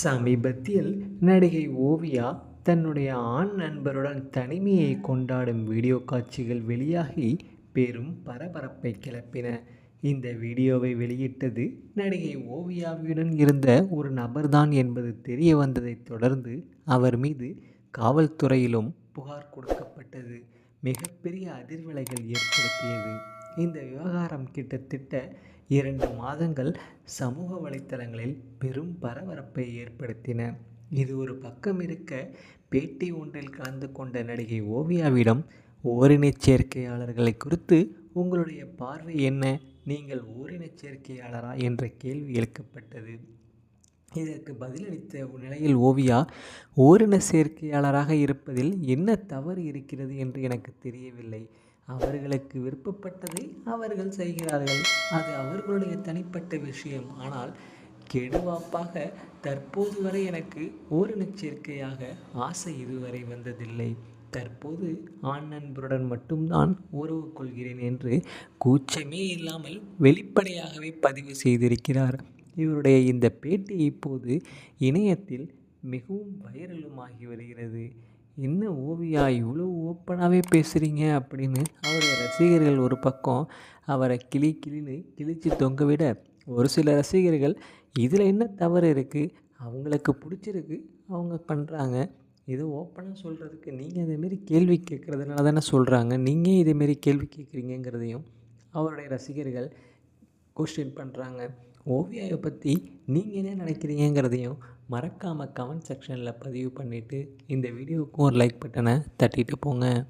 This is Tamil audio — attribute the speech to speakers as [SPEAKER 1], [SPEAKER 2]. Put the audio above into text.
[SPEAKER 1] சமீபத்தில் நடிகை ஓவியா தன்னுடைய ஆண் நண்பருடன் தனிமையை கொண்டாடும் வீடியோ காட்சிகள் வெளியாகி பெரும் பரபரப்பை கிளப்பின. இந்த வீடியோவை வெளியிட்டது நடிகை ஓவியாவியுடன் இருந்த ஒரு நபர்தான் என்பது தெரிய வந்ததைத் தொடர்ந்து அவர் மீது காவல்துறையிலும் புகார் கொடுக்கப்பட்டது. மிகப்பெரிய அதிர்வலைகள் ஏற்படுத்தியது. இந்த விவகாரம் கிட்டத்தட்ட இரண்டு மாதங்கள் சமூக வலைத்தளங்களில் பெரும் பரபரப்பை ஏற்படுத்தின. இது ஒரு பக்கம் இருக்க பேட்டி ஒன்றில் கலந்து கொண்ட நடிகை ஓவியாவிடம் ஓரினச் சேர்க்கையாளர்களை குறித்து உங்களுடைய பார்வை என்ன? நீங்கள் ஓரினச் சேர்க்கையாளரா? என்ற கேள்வி எழுக்கப்பட்டது. இதற்கு பதிலளித்த நிலையில் ஓவியா ஓரின சேர்க்கையாளராக இருப்பதில் என்ன தவறு இருக்கிறது? என்று எனக்கு தெரியவில்லை. அவர்களுக்கு விருப்பப்பட்டதை அவர்கள் செய்கிறார்கள். அது அவர்களுடைய தனிப்பட்ட விஷயம். ஆனால் கெடுவாப்பாக தற்போது வரை எனக்கு ஓரினச் சேர்க்கையாக ஆசை இதுவரை வந்ததில்லை. தற்போது ஆண் நண்பருடன் மட்டும்தான் உறவு கொள்கிறேன் என்று கூச்சமே இல்லாமல் வெளிப்படையாகவே பதிவு செய்திருக்கிறார். இவருடைய இந்த பேட்டி இப்போது இணையத்தில் மிகவும் வைரலுமாகி வருகிறது. என்ன ஓவியா இவ்வளோ ஓப்பனாகவே பேசுகிறீங்க அப்படின்னு அவருடைய ரசிகர்கள் ஒரு பக்கம் அவரை கிளி கிளின்னு கிழிச்சு தொங்க விட ஒரு சில ரசிகர்கள் இதில் என்ன தவறு இருக்குது அவங்களுக்கு பிடிச்சிருக்கு அவங்க பண்ணுறாங்க இது ஓப்பனாக சொல்கிறதுக்கு நீங்கள் இதேமாரி கேள்வி கேட்குறதுனால தானே சொல்கிறாங்க நீங்கள் இதேமாரி கேள்வி கேட்குறீங்கிறதையும் அவருடைய ரசிகர்கள் கொஸ்டின் பண்ணுறாங்க ஓவியாவை பற்றி நீங்கள் என்ன நினைக்கிறீங்கிறதையும் மறக்காமல் கமெண்ட் செக்ஷனில் பதிவு பண்ணிவிட்டு இந்த வீடியோவுக்கும் ஒரு லைக் பட்டனை தட்டிட்டு போங்க.